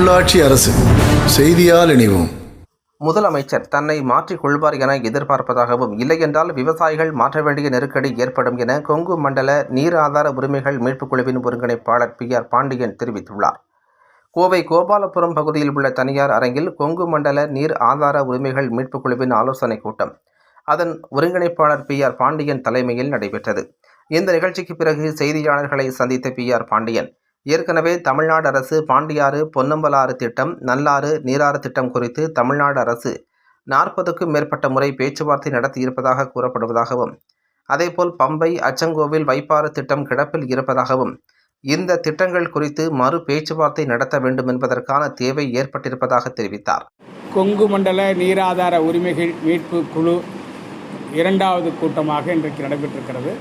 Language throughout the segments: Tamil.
உள்ளாட்சி அரசு செய்தியால் இணைவோம். முதலமைச்சர் தன்னை மாற்றிக் கொள்வார் என எதிர்பார்ப்பதாகவும் இல்லையென்றால் விவசாயிகள் மாற்ற வேண்டிய நெருக்கடி ஏற்படும் என கொங்கு மண்டல நீர் ஆதார உரிமைகள் மீட்புக் குழுவின் ஒருங்கிணைப்பாளர் பி ஆர் பாண்டியன் தெரிவித்துள்ளார். கோவை கோபாலபுரம் பகுதியில் உள்ள தனியார் அரங்கில் கொங்கு மண்டல நீர் ஆதார உரிமைகள் மீட்புக் குழுவின் ஆலோசனைக் கூட்டம் அதன் ஒருங்கிணைப்பாளர் பி ஆர் பாண்டியன் தலைமையில் நடைபெற்றது. இந்த நிகழ்ச்சிக்கு பிறகு செய்தியாளர்களை சந்தித்த பி ஆர் பாண்டியன் ஏற்கனவே தமிழ்நாடு அரசு பாண்டியாறு பொன்னம்பலாறு திட்டம் நல்லாறு நீராறு திட்டம் குறித்து தமிழ்நாடு அரசு நாற்பதுக்கும் மேற்பட்ட முறை பேச்சுவார்த்தை நடத்தியிருப்பதாக கூறப்படுவதாகவும் அதேபோல் பம்பை அச்சங்கோவில் வைப்பாறு திட்டம் கிடப்பில் இருப்பதாகவும் இந்த திட்டங்கள் குறித்து மறு பேச்சுவார்த்தை நடத்த வேண்டும் என்பதற்கான தேவை ஏற்பட்டிருப்பதாக தெரிவித்தார். கொங்கு மண்டல நீராதார உரிமைகள் மீட்பு குழு இரண்டாவது கூட்டமாக இன்றைக்கு நடைபெற்றிருக்கிறது.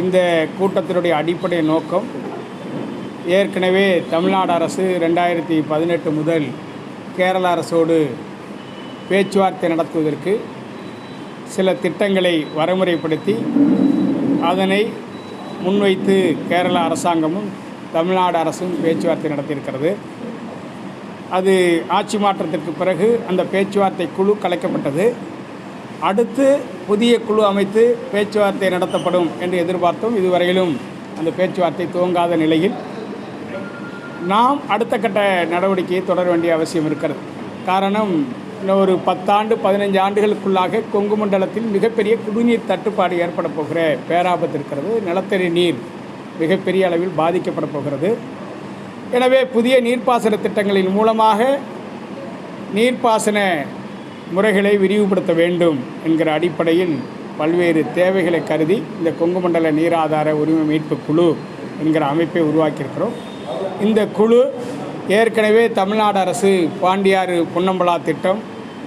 இந்த கூட்டத்தினுடைய அடிப்படை நோக்கம் ஏற்கனவே தமிழ்நாடு அரசு ரெண்டாயிரத்தி பதினெட்டு முதல் கேரள அரசோடு பேச்சுவார்த்தை நடத்துவதற்கு சில திட்டங்களை வரைமுறைப்படுத்தி அதனை முன்வைத்து கேரள அரசாங்கமும் தமிழ்நாடு அரசும் பேச்சுவார்த்தை நடத்தியிருக்கிறது. அது ஆட்சி மாற்றத்திற்கு பிறகு அந்த பேச்சுவார்த்தை குழு கலைக்கப்பட்டது. அடுத்து புதிய குழு அமைத்து பேச்சுவார்த்தை நடத்தப்படும் என்று எதிர்பார்த்தோம். இதுவரையிலும் அந்த பேச்சுவார்த்தை துவங்காத நிலையில் நாம் அடுத்த கட்ட நடவடிக்கையை தொடர வேண்டிய அவசியம் இருக்கிறது. காரணம் இன்னும் ஒரு பத்தாண்டு பதினைஞ்சு ஆண்டுகளுக்குள்ளாக கொங்கு மண்டலத்தில் மிகப்பெரிய குடிநீர் தட்டுப்பாடு ஏற்பட போகிற பேராபத்து இருக்கிறது. நிலத்தடி நீர் மிகப்பெரிய அளவில் பாதிக்கப்பட போகிறது. எனவே புதிய நீர்ப்பாசன திட்டங்களின் மூலமாக நீர்ப்பாசன முறைகளை விரிவுபடுத்த வேண்டும் என்கிற அடிப்படையில் பல்வேறு தேவைகளை கருதி இந்த கொங்கு மண்டல நீராதார உரிமை மீட்பு குழு என்கிற அமைப்பை உருவாக்கியிருக்கிறோம். இந்த குழு ஏற்கனவே தமிழ்நாடு அரசு பாண்டியாறு பொன்னம்பலா திட்டம்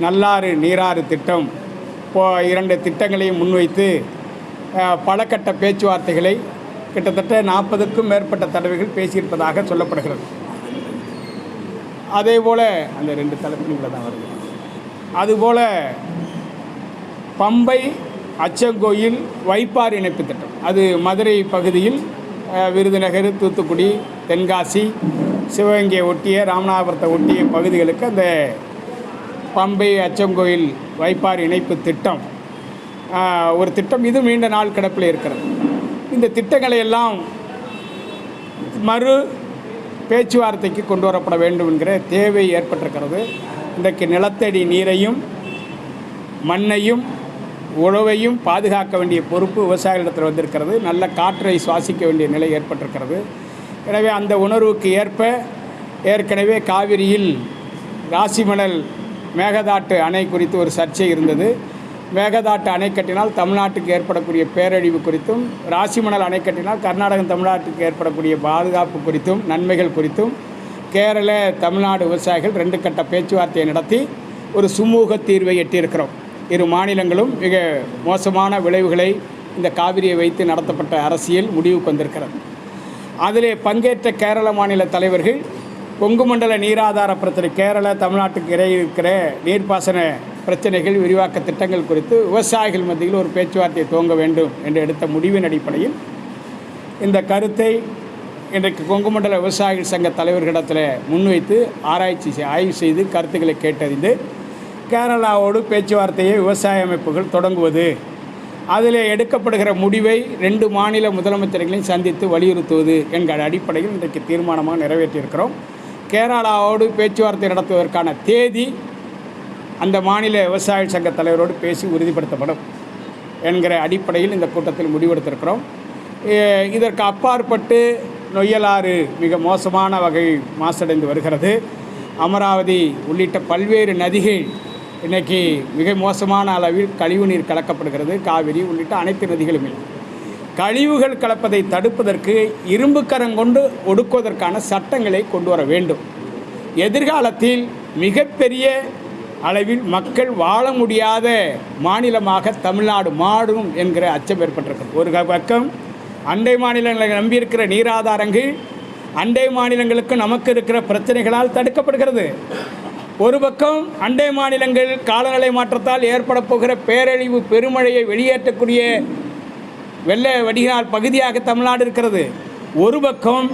நல்லாறு நீராறு திட்டம் போ இரண்டு திட்டங்களையும் முன்வைத்து பலகட்ட பேச்சுவார்த்தைகளை கிட்டத்தட்ட நாற்பதுக்கும் மேற்பட்ட தடவைகள் பேசியிருப்பதாக சொல்லப்படுகிறது. அதே போல் அந்த ரெண்டு தலைப்பினில் தான் வருது. அதுபோல் பம்பை அச்சங்கோயில் வைப்பாறு இணைப்பு திட்டம். அது மதுரை பகுதியில் விருதுநகர் தூத்துக்குடி தென்காசி சிவகங்கையை ஒட்டிய ராமநாதபுரத்தை ஒட்டிய பகுதிகளுக்கு அந்த பம்பை அச்சங்கோயில் வைப்பாறு இணைப்பு திட்டம். ஒரு திட்டம் இது நீண்ட நாள் கிடப்பில் இருக்கிறது. இந்த திட்டங்களை எல்லாம் மறு பேச்சுவார்த்தைக்கு கொண்டு வரப்பட வேண்டும் என்கிற தேவை ஏற்பட்டிருக்கிறது. இன்றைக்கு நிலத்தடி நீரையும் மண்ணையும் உழவையும் பாதுகாக்க வேண்டிய பொறுப்பு விவசாயிகளிடத்தில் வந்திருக்கிறது. நல்ல காற்றை சுவாசிக்க வேண்டிய நிலை ஏற்பட்டிருக்கிறது. எனவே அந்த உணர்வுக்கு ஏற்ப ஏற்கனவே காவிரியில் ராசிமணல் மேகதாட்டு அணை குறித்து ஒரு சர்ச்சை இருந்தது. மேகதாட்டு அணை கட்டினால் தமிழ்நாட்டுக்கு ஏற்படக்கூடிய பேரழிவு குறித்தும் ராசிமணல் அணை கட்டினால் கர்நாடகம் தமிழ்நாட்டுக்கு ஏற்படக்கூடிய பாதுகாப்பு குறித்தும் நன்மைகள் குறித்தும் கேரள தமிழ்நாடு விவசாயிகள் ரெண்டு கட்ட பேச்சுவார்த்தையை நடத்தி ஒரு சுமூக தீர்வை எட்டியிருக்கிறோம். இரு மாநிலங்களும் மிக மோசமான விளைவுகளை இந்த காவிரியை வைத்து நடத்தப்பட்ட அரசியல் முடிவுக்கு வந்திருக்கிறது. அதிலே பங்கேற்ற கேரள மாநில தலைவர்கள் கொங்கு மண்டல நீராதார பிரச்சனை கேரள தமிழ்நாட்டுக்கு இடையே இருக்கிற நீர்ப்பாசன பிரச்சனைகள் விரிவாக்க திட்டங்கள் குறித்து விவசாயிகள் மத்தியில் ஒரு பேச்சுவார்த்தையை துவங்க வேண்டும் என்று எடுத்த முடிவின் அடிப்படையில் இந்த கருத்தை இன்றைக்கு கொங்கு மண்டல விவசாயிகள் சங்க தலைவர்களிடத்தில் முன்வைத்து ஆராய்ச்சி ஆய்வு செய்து கருத்துக்களை கேட்டறிந்து கேரளாவோடு பேச்சுவார்த்தையை விவசாய அமைப்புகள் தொடங்குவது. அதில் எடுக்கப்படுகிற முடிவை ரெண்டு மாநில முதலமைச்சர்களையும் சந்தித்து வலியுறுத்துவது என்கிற அடிப்படையில் இன்றைக்கு தீர்மானமாக நிறைவேற்றியிருக்கிறோம். கேரளாவோடு பேச்சுவார்த்தை நடத்துவதற்கான தேதி அந்த மாநில விவசாய சங்க தலைவரோடு பேசி உறுதிப்படுத்தப்படும் என்கிற அடிப்படையில் இந்த கூட்டத்தில் முடிவெடுத்திருக்கிறோம். இதற்கு அப்பாற்பட்டு நொய்யலாறு மிக மோசமான வகை மாசடைந்து வருகிறது. அமராவதி உள்ளிட்ட பல்வேறு நதிகள் இன்னைக்கு மிக மோசமான அளவில் கழிவுநீர் கலக்கப்படுகிறது. காவிரி உள்ளிட்ட அனைத்து நதிகளுமே கழிவுகள் கலப்பதை தடுப்பதற்கு இரும்பு கரம் கொண்டு ஒடுக்குவதற்கான சட்டங்களை கொண்டு வர வேண்டும். எதிர்காலத்தில் மிகப்பெரிய அளவில் மக்கள் வாழ முடியாத மாநிலமாக தமிழ்நாடு மாறும் என்கிற அச்சம் ஏற்பட்டிருக்கு ஒரு க- பக்கம் அண்டை மாநிலங்களை நம்பியிருக்கிற நீராதாரங்கள் அண்டை மாநிலங்களுக்கு நமக்கு இருக்கிற பிரச்சனைகளால் தடுக்கப்படுகிறது. ஒரு பக்கம் அண்டை மாநிலங்கள் காலநிலை மாற்றத்தால் ஏற்பட போகிற பேரழிவு பெருமழையை வெளியேற்றக்கூடிய வெள்ள வடிகால் பகுதியாக தமிழ்நாடு இருக்கிறது. ஒரு பக்கம்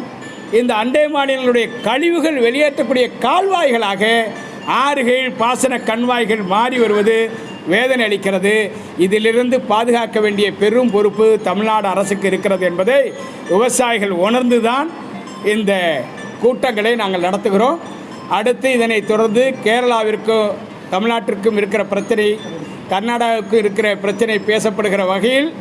இந்த அண்டை மாநிலங்களுடைய கழிவுகள் வெளியேற்றக்கூடிய கால்வாய்களாக ஆறுகள் பாசன கண்வாய்கள் மாறி வருவது வேதனை அளிக்கிறது. இதிலிருந்து பாதுகாக்க வேண்டிய பெரும் பொறுப்பு தமிழ்நாடு அரசுக்கு இருக்கிறது என்பதை விவசாயிகள் உணர்ந்துதான் இந்த கூட்டங்களை நாங்கள் நடத்துகிறோம். அடுத்து இதனை தொடர்ந்து கேரளாவிற்கும் தமிழ்நாட்டிற்கும் இருக்கிற பிரச்சனை கர்நாடகாவுக்கும் இருக்கிற பிரச்சனை பேசப்படுகிற வகையில்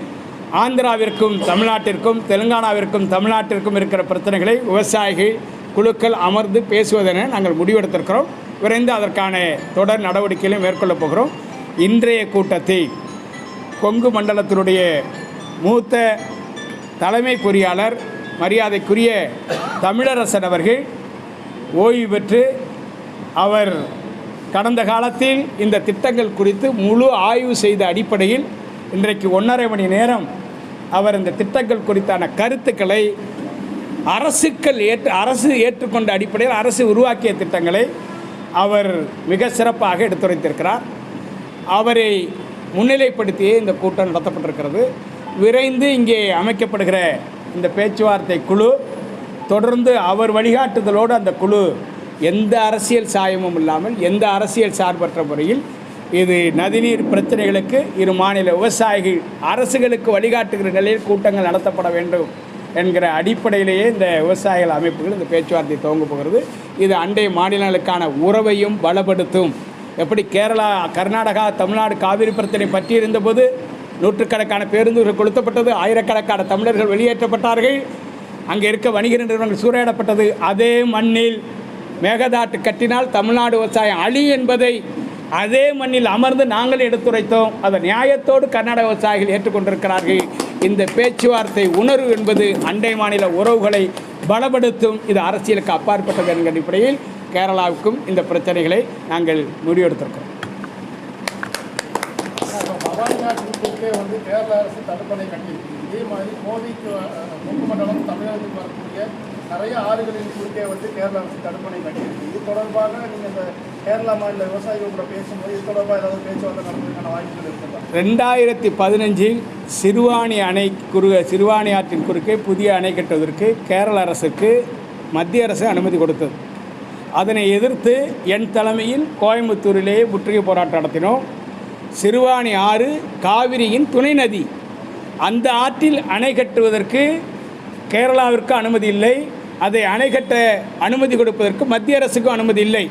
ஆந்திராவிற்கும் தமிழ்நாட்டிற்கும் தெலுங்கானாவிற்கும் தமிழ்நாட்டிற்கும் இருக்கிற பிரச்சனைகளை விவசாயிகள் குழுக்கள் அமர்ந்து பேசுவதென நாங்கள் முடிவெடுத்திருக்கிறோம். விரைந்து அதற்கான தொடர் நடவடிக்கைகளை மேற்கொள்ளப் போகிறோம். இன்றைய கூட்டத்தை கொங்கு மண்டலத்தினுடைய மூத்த தலைமை பொறியாளர் மரியாதைக்குரிய தமிழரசன் அவர்கள் ஓய்வு பெற்று அவர் கடந்த காலத்தில் இந்த திட்டங்கள் குறித்து முழு ஆய்வு செய்த அடிப்படையில் இன்றைக்கு ஒன்றரை மணி நேரம் அவர் இந்த திட்டங்கள் குறித்தான கருத்துக்களை அரசுக்கள் ஏற்று அரசு ஏற்றுக்கொண்ட அடிப்படையில் அரசு உருவாக்கிய திட்டங்களை அவர் மிக சிறப்பாக எடுத்துரைத்திருக்கிறார். அவரை முன்னிலைப்படுத்தியே இந்த கூட்டம் நடத்தப்பட்டிருக்கிறது. விரைந்து இங்கே அமைக்கப்படுகிற இந்த பேச்சுவார்த்தை குழு தொடர்ந்து அவர் வழிகாட்டுதலோடு அந்த குழு எந்த அரசியல் சாயமும் இல்லாமல் எந்த அரசியல் சார்பற்ற முறையில் இது நதிநீர் பிரச்சனைகளுக்கு இரு மாநில விவசாயிகள் அரசுகளுக்கு வழிகாட்டுகிற நிலையில் கூட்டங்கள் நடத்தப்பட வேண்டும் என்கிற அடிப்படையிலேயே இந்த விவசாயிகள் அமைப்புகள் இந்த பேச்சுவார்த்தை துவங்க போகிறது. இது அண்டை மாநிலங்களுக்கான உறவையும் பலப்படுத்தும் எப்படி கேரளா கர்நாடகா தமிழ்நாடு காவிரி பிரச்சனை பற்றி இருந்தபோது நூற்றுக்கணக்கான பேருந்துகள் கொளுத்தப்பட்டது ஆயிரக்கணக்கான தமிழர்கள் வெளியேற்றப்பட்டார்கள். அங்கே இருக்க வணிக நிறுவனங்கள் சூறையாடப்பட்டது. அதே மண்ணில் மேகதாட்டு கட்டினால் தமிழ்நாடு விவசாயம் அழி என்பதை அதே மண்ணில் அமர்ந்து நாங்கள் எடுத்துரைத்தோம். அதை நியாயத்தோடு கர்நாடக விவசாயிகள் ஏற்றுக்கொண்டிருக்கிறார்கள். இந்த பேச்சுவார்த்தை உணர்வு என்பது அண்டை மாநில உறவுகளை பலப்படுத்தும். இது அரசியலுக்கு அப்பாற்பட்டது என்கிற அடிப்படையில் கேரளாவுக்கும் இந்த பிரச்சனைகளை நாங்கள் முடிவெடுத்திருக்கிறோம். இப்போ வந்து கேரள அரசு தடுப்பணை கட்டியிருக்கு. இதே மாதிரி கோவைக்கு கொங்கு மண்டலம் தமிழகத்துக்கு வரக்கூடிய நிறைய ஆறுகளின் குறுக்கே வந்து கேரள அரசு தடுப்பணை கட்டியிருக்கு. இது தொடர்பாக நீங்கள் இந்த கேரளா மாநில விவசாயிகள் கூட பேசும்போது இது தொடர்பாக ஏதாவது பேச்சுவார்த்தை நடத்துவதற்கான வாய்ப்புகள் இருக்குதா? ரெண்டாயிரத்தி பதினஞ்சில் சிறுவாணி அணை குறுக சிறுவாணி ஆற்றின் குறுக்கே புதிய அணை கட்டுவதற்கு கேரள அரசுக்கு மத்திய அரசு அனுமதி கொடுத்தது. அதனை எதிர்த்து என் தலைமையில் கோயம்புத்தூரிலேயே முற்றுகை போராட்டம் நடத்தினோம். சிறுவாணி ஆறு காவிரியின் துணை நதி. அந்த ஆற்றில் அணை கட்டுவதற்கு கேரளாவிற்கு அனுமதி இல்லை. அதை அணை கட்ட அனுமதி கொடுப்பதற்கு மத்திய அரசுக்கும் அனுமதி இல்லை.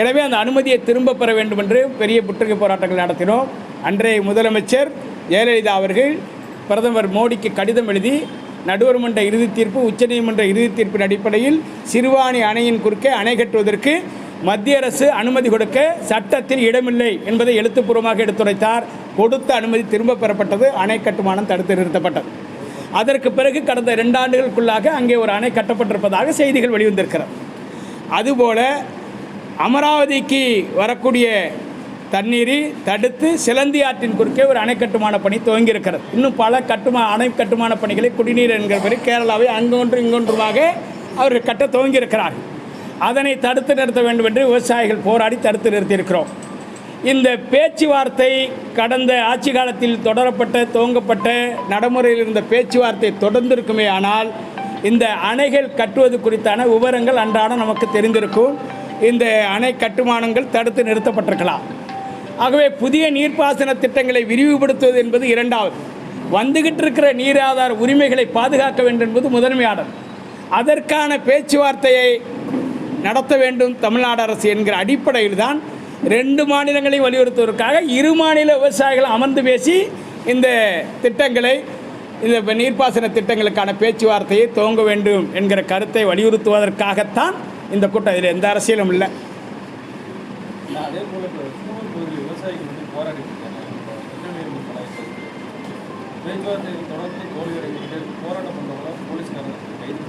எனவே அந்த அனுமதியை திரும்ப பெற வேண்டும் என்று பெரிய புற்றுகை போராட்டங்கள் நடத்தினோம். அன்றைய முதலமைச்சர் ஜெயலலிதா அவர்கள் பிரதமர் மோடிக்கு கடிதம் எழுதி நடுவர் மன்ற இறுதி தீர்ப்பு உச்சநீதிமன்ற இறுதி தீர்ப்பின் அடிப்படையில் சிறுவாணி அணையின் குறுக்கே அணை கட்டுவதற்கு மத்திய அரசு அனுமதி கொடுக்க சட்டத்தில் இடமில்லை என்பதை எழுத்துப்பூர்வமாக எடுத்துரைத்தார். கொடுத்த அனுமதி திரும்ப பெறப்பட்டது. அணை கட்டுமானம் தடுத்து நிறுத்தப்பட்டது. அதற்கு பிறகு கடந்த ரெண்டு ஆண்டுகளுக்குள்ளாக அங்கே ஒரு அணை கட்டப்பட்டிருப்பதாக செய்திகள் வெளிவந்திருக்கிறது. அதுபோல அமராவதிக்கு வரக்கூடிய தண்ணீரை தடுத்து சிலந்தி ஆற்றின் குறுக்கே ஒரு அணை கட்டுமான பணி துவங்கியிருக்கிறது. இன்னும் பல கட்டுமா அணை கட்டுமான பணிகளை குடிநீர் என்கிற பெயர் கேரளாவை அங்கொன்று இங்கொன்றுமாக அவர்கள் கட்ட துவங்கியிருக்கிறார்கள். அதனை தடுத்து நிறுத்த வேண்டும் என்று விவசாயிகள் போராடி தடுத்து நிறுத்தியிருக்கிறோம். இந்த பேச்சுவார்த்தை கடந்த ஆட்சி காலத்தில் தொடரப்பட்ட துவங்கப்பட்ட நடைமுறையில் இருந்த பேச்சுவார்த்தை தொடர்ந்திருக்குமே ஆனால் இந்த அணைகள் கட்டுவது குறித்தான விவரங்கள் அன்றாடம் நமக்கு தெரிந்திருக்கும். இந்த அணை கட்டுமானங்கள் தடுத்து நிறுத்தப்பட்டிருக்கலாம். ஆகவே புதிய நீர்ப்பாசன திட்டங்களை விரிவுபடுத்துவது என்பது இரண்டாவது. வந்துகிட்டு இருக்கிற நீராதார உரிமைகளை பாதுகாக்க வேண்டும் என்பது முதன்மையானது. அதற்கான பேச்சுவார்த்தையை நடத்த வேண்டும் தமிழ்நாடு அரசு என்கிற அடிப்படையில் தான் ரெண்டு மாநிலங்களை வலியுறுத்துவதற்காக இரு மாநில விவசாயிகள் அமர்ந்து பேசி இந்த திட்டங்களை இந்த நீர்ப்பாசன திட்டங்களுக்கான பேச்சுவார்த்தையை துவங்க வேண்டும் என்கிற கருத்தை வலியுறுத்துவதற்காகத்தான் இந்த கூட்டம். இதில் எந்த அரசியலும் இல்லை. தொடர்ந்து போராட்டம் பண்ணுறவங்க போலீஸ்காரங்க கைது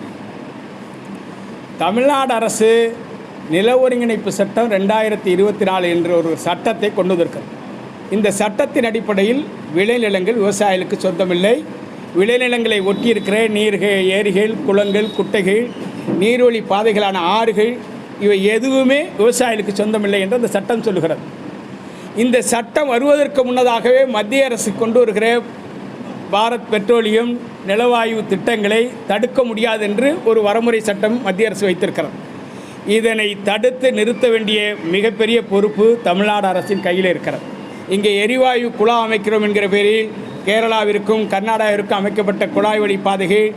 தமிழ்நாடு அரசு நில ஒருங்கிணைப்பு சட்டம் ரெண்டாயிரத்தி இருபத்தி நாலு என்ற ஒரு சட்டத்தை கொண்டு வந்திருக்கிறது இந்த சட்டத்தின் அடிப்படையில் விளைநிலங்கள் விவசாயிகளுக்கு சொந்தமில்லை. விளைநிலங்களை ஒட்டியிருக்கிற நீர்கள் ஏரிகள் குளங்கள் குட்டைகள் நீர்வழி பாதைகளான ஆறுகள் இவை எதுவுமே விவசாயிகளுக்கு சொந்தமில்லை என்று அந்த சட்டம் சொல்லுகிறது. இந்த சட்டம் வருவதற்கு முன்னதாகவே மத்திய அரசு கொண்டு வருகிற பாரத் பெட்ரோலியம் நிலவாயு திட்டங்களை தடுக்க முடியாது என்று ஒரு வரமுறை சட்டம் மத்திய அரசு வைத்திருக்கிறது. இதனை தடுத்து நிறுத்த வேண்டிய மிகப்பெரிய பொறுப்பு தமிழ்நாடு அரசின் கையில் இருக்கிறது. இங்கே எரிவாயு குழா அமைக்கிறோம் என்கிற பேரில் கேரளாவிற்கும் கர்நாடகாவிற்கும் அமைக்கப்பட்ட குழாய் வழி பாதைகள்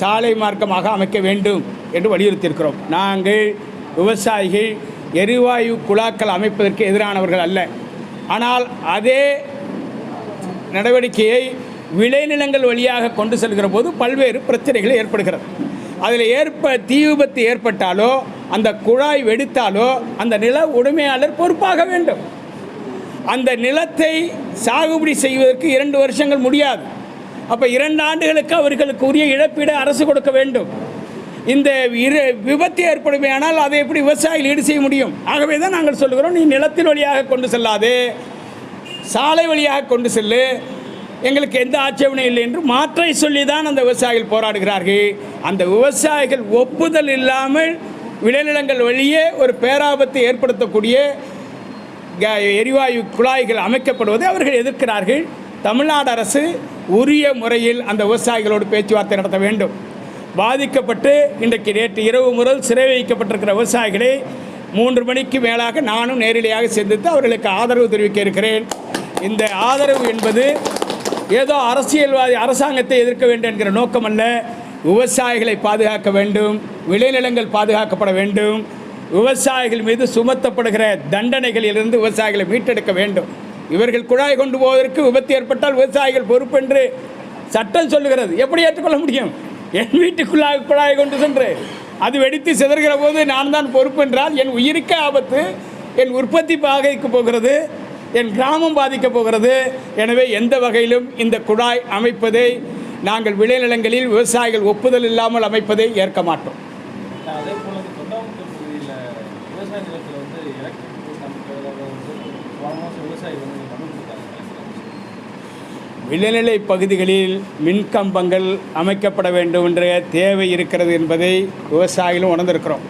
சாலை மார்க்கமாக அமைக்க வேண்டும் என்று வலியுறுத்தியிருக்கிறோம். நாங்கள் விவசாயிகள் எரிவாயு குழாக்கள் அமைப்பதற்கு எதிரானவர்கள் அல்ல. ஆனால் அதே நடவடிக்கையை விளைநிலங்கள் வழியாக கொண்டு செல்கிற போது பல்வேறு பிரச்சனைகள் ஏற்படுகிறது. அதில் ஏற்ப தீ விபத்து ஏற்பட்டாலோ அந்த குழாய் வெடித்தாலோ அந்த நில உரிமையாளர் பொறுப்பாக வேண்டும். அந்த நிலத்தை சாகுபடி செய்வதற்கு இரண்டு வருஷங்கள் முடியாது. அப்போ இரண்டு ஆண்டுகளுக்கு அவர்களுக்கு உரிய இழப்பீடு அரசு கொடுக்க வேண்டும். இந்த இரு விபத்து ஏற்படுமையானால் அதை எப்படி விவசாயிகள் ஈடு செய்ய முடியும்? ஆகவே தான் நாங்கள் சொல்லுகிறோம் நீ நிலத்தின் வழியாக கொண்டு செல்லாதே சாலை வழியாக கொண்டு செல்லு எங்களுக்கு எந்த ஆட்சேபனையும் இல்லை என்று மாற்றை சொல்லி தான் அந்த விவசாயிகள் போராடுகிறார்கள். அந்த விவசாயிகள் ஒப்புதல் இல்லாமல் விளைநிலங்கள் வழியே ஒரு பேராபத்தை ஏற்படுத்தக்கூடிய க- எரிவாயு குழாய்கள் அமைக்கப்படுவதை அவர்கள் எதிர்க்கிறார்கள். தமிழ்நாடு அரசு உரிய முறையில் அந்த விவசாயிகளோடு பேச்சுவார்த்தை நடத்த வேண்டும். பாதிக்கப்பட்டு இன்றைக்கு நேற்று இரவு முதல் சிறை வைக்கப்பட்டிருக்கிற விவசாயிகளை மூன்று மணிக்கு மேலாக நானும் நேரடியாக சந்தித்து அவர்களுக்கு ஆதரவு தெரிவிக்க இருக்கிறேன். இந்த ஆதரவு என்பது ஏதோ அரசியல்வாதி அரசாங்கத்தை எதிர்க்க வேண்டும் என்கிற நோக்கம் அல்ல விவசாயிகளை பாதுகாக்க வேண்டும். விளைநிலங்கள் பாதுகாக்கப்பட வேண்டும். விவசாயிகள் மீது சுமத்தப்படுகிற தண்டனைகளிலிருந்து விவசாயிகளை மீட்டெடுக்க வேண்டும். இவர்கள் குழாய் கொண்டு போவதற்கு விபத்து ஏற்பட்டால் விவசாயிகள் பொறுப்பென்று சட்டம் சொல்லுகிறது. எப்படி ஏற்றுக்கொள்ள முடியும்? என் வீட்டுக்குள்ளாக குழாய் கொண்டு சென்று அது வெடித்து சிதறுகிற போது நான் தான் பொறுப்பு என்றால் என் உயிருக்கு ஆபத்து. என் உற்பத்தி பாகைக்கு போகிறது. என் கிராமம் பாதிக்கப் போகிறது. எனவே எந்த வகையிலும் இந்த குழாய் அமைப்பதை நாங்கள் விளைநிலங்களில் விவசாயிகள் ஒப்புதல் இல்லாமல் அமைப்பதை ஏற்க மாட்டோம். விளைநிலை பகுதிகளில் மின்கம்பங்கள் அமைக்கப்பட வேண்டும் என்ற தேவை இருக்கிறது என்பதை விவசாயிகளும் உணர்ந்திருக்கிறோம்.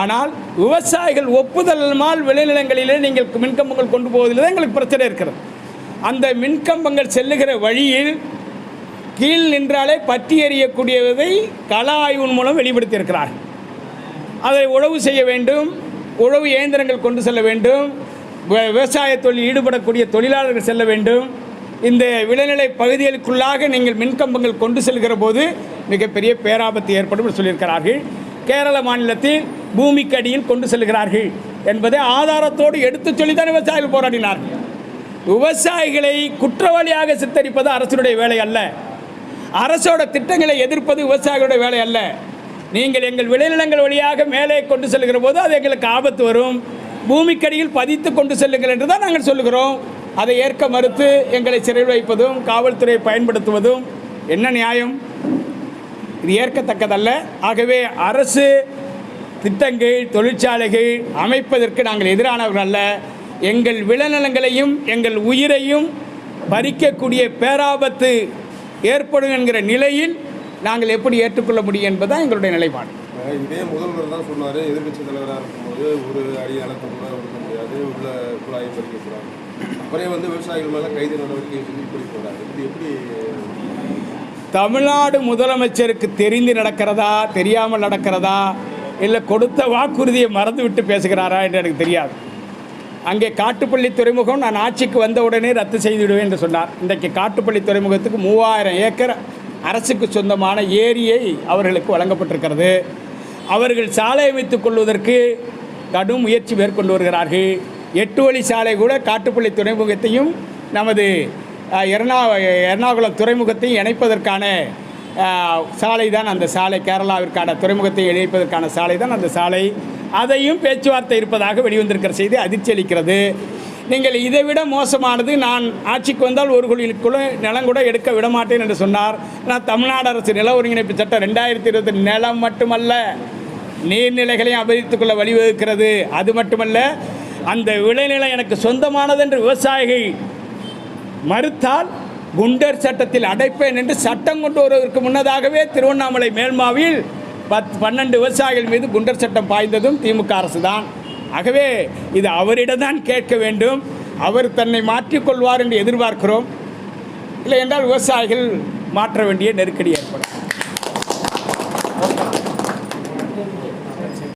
ஆனால் விவசாயிகள் ஒப்புதலால் விளைநிலங்களிலே நீங்கள் மின்கம்பங்கள் கொண்டு போவதில் தான் எங்களுக்கு பிரச்சனை இருக்கிறது. அந்த மின்கம்பங்கள் செல்லுகிற வழியில் கீழ் நின்றாலே பற்றி எறியக்கூடியதை கள ஆய்வின் மூலம் வெளிப்படுத்தியிருக்கிறார்கள். அதை உழவு செய்ய வேண்டும். உழவு இயந்திரங்கள் கொண்டு செல்ல வேண்டும். விவசாய தொழில் ஈடுபடக்கூடிய தொழிலாளர்கள் செல்ல வேண்டும். இந்த விளைநிலை பகுதிகளுக்குள்ளாக நீங்கள் மின்கம்பங்கள் கொண்டு செல்கிற போது மிகப்பெரிய பேராபத்து ஏற்படும் என்று சொல்லியிருக்கிறார்கள். கேரள மாநிலத்தில் பூமிக்கு அடியில் கொண்டு செல்கிறார்கள் என்பதை ஆதாரத்தோடு எடுத்துச் சொல்லித்தான் விவசாயிகள் போராடினார்கள். விவசாயிகளை குற்றவாளியாக சித்தரிப்பது அரசினுடைய வேலை அல்ல. அரசோட திட்டங்களை எதிர்ப்பது விவசாயிகளுடைய வேலை அல்ல. நீங்கள் எங்கள் விளைநிலங்கள் வழியாக மேலே கொண்டு செல்கிற போது அது எங்களுக்கு ஆபத்து வரும். பூமிக்கடியில் பதித்து கொண்டு செல்லுங்கள் என்று தான் நாங்கள் சொல்லுகிறோம். அதை ஏற்க மறுத்து எங்களை சிறையில் வைப்பதும் காவல்துறையை பயன்படுத்துவதும் என்ன நியாயம்? இது ஏற்கத்தக்கதல்ல. ஆகவே அரசு திட்டங்கள் தொழிற்சாலைகள் அமைப்பதற்கு நாங்கள் எதிரானவர்கள் அல்ல. எங்கள் விளைநிலங்களையும் எங்கள் உயிரையும் பறிக்கக்கூடிய பேராபத்து ஏற்படும் என்கிற நிலையில் நாங்கள் எப்படி ஏற்றுக்கொள்ள முடியும் என்பதுதான் எங்களுடைய நிலைப்பாடு. இதே முதல்வர் தான் சொன்னார் எதிர்க்கட்சி தலைவராக இருக்கும்போது ஒரு அடி நிலத்தை கூட ஒடுக்க முடியாது உள்ள குழாயை பறிக்கக்கூடாது அப்புறம் வந்து விவசாயிகள் மேலே கைது நடவடிக்கை சொல்லி இது எப்படி? தமிழ்நாடு முதலமைச்சருக்கு தெரிந்து நடக்கிறதா தெரியாமல் நடக்கிறதா இல்லை கொடுத்த வாக்குறுதியை மறந்துவிட்டு பேசுகிறாரா என்று எனக்கு தெரியாது. அங்கே காட்டுப்பள்ளி துறைமுகம் நான் ஆட்சிக்கு வந்த உடனே ரத்து செய்து விடுவேன் என்று சொன்னார். இன்றைக்கு காட்டுப்பள்ளி துறைமுகத்துக்கு மூவாயிரம் ஏக்கர் அரசுக்கு சொந்தமான ஏரியை அவர்களுக்கு வழங்கப்பட்டிருக்கிறது. அவர்கள் சாலை அமைத்துக் கொள்வதற்கு கடும் முயற்சி மேற்கொண்டு வருகிறார்கள். எட்டு வழி சாலை கூட காட்டுப்பள்ளி துறைமுகத்தையும் நமது எர்ணா எர்ணாகுளம் துறைமுகத்தையும் இணைப்பதற்கான சாலை தான் அந்த சாலை. கேரளாவிற்கான துறைமுகத்தை இணைப்பதற்கான சாலை தான் அந்த சாலை. அதையும் பேச்சுவார்த்தை இருப்பதாக வெளிவந்திருக்கிற செய்தி அதிர்ச்சி அளிக்கிறது நீங்கள் இதை விட மோசமானது நான் ஆட்சிக்கு வந்தால் ஒரு குழிக்குள்ள நிலம் கூட எடுக்க விட மாட்டேன் என்று சொன்னார். நான் தமிழ்நாடு அரசு நில ஒருங்கிணைப்பு சட்டம் ரெண்டாயிரத்தி இருபத்தி நிலம் மட்டுமல்ல நீர்நிலைகளையும் அபகரித்துக்கொள்ள வழிவகுக்கிறது. அது மட்டுமல்ல அந்த விளைநிலை எனக்கு சொந்தமானது என்று விவசாயிகள் மறுத்தால் குண்டர் சட்டத்தில் அடைப்பேன் என்று சட்டம் கொண்டு வருவதற்கு முன்னதாகவே திருவண்ணாமலை மேல்மாவில் பத் பன்னெண்டு விவசாயிகள் மீது குண்டர் சட்டம் பாய்ந்ததும் திமுக அரசு தான் ஆகவே இது அவரிடம் தான் கேட்க வேண்டும். அவர் தன்னை மாற்றிக்கொள்வார் என்று எதிர்பார்க்கிறோம். இல்லை என்றால் விவசாயிகள் மாற்ற வேண்டிய நெருக்கடி ஏற்படும்.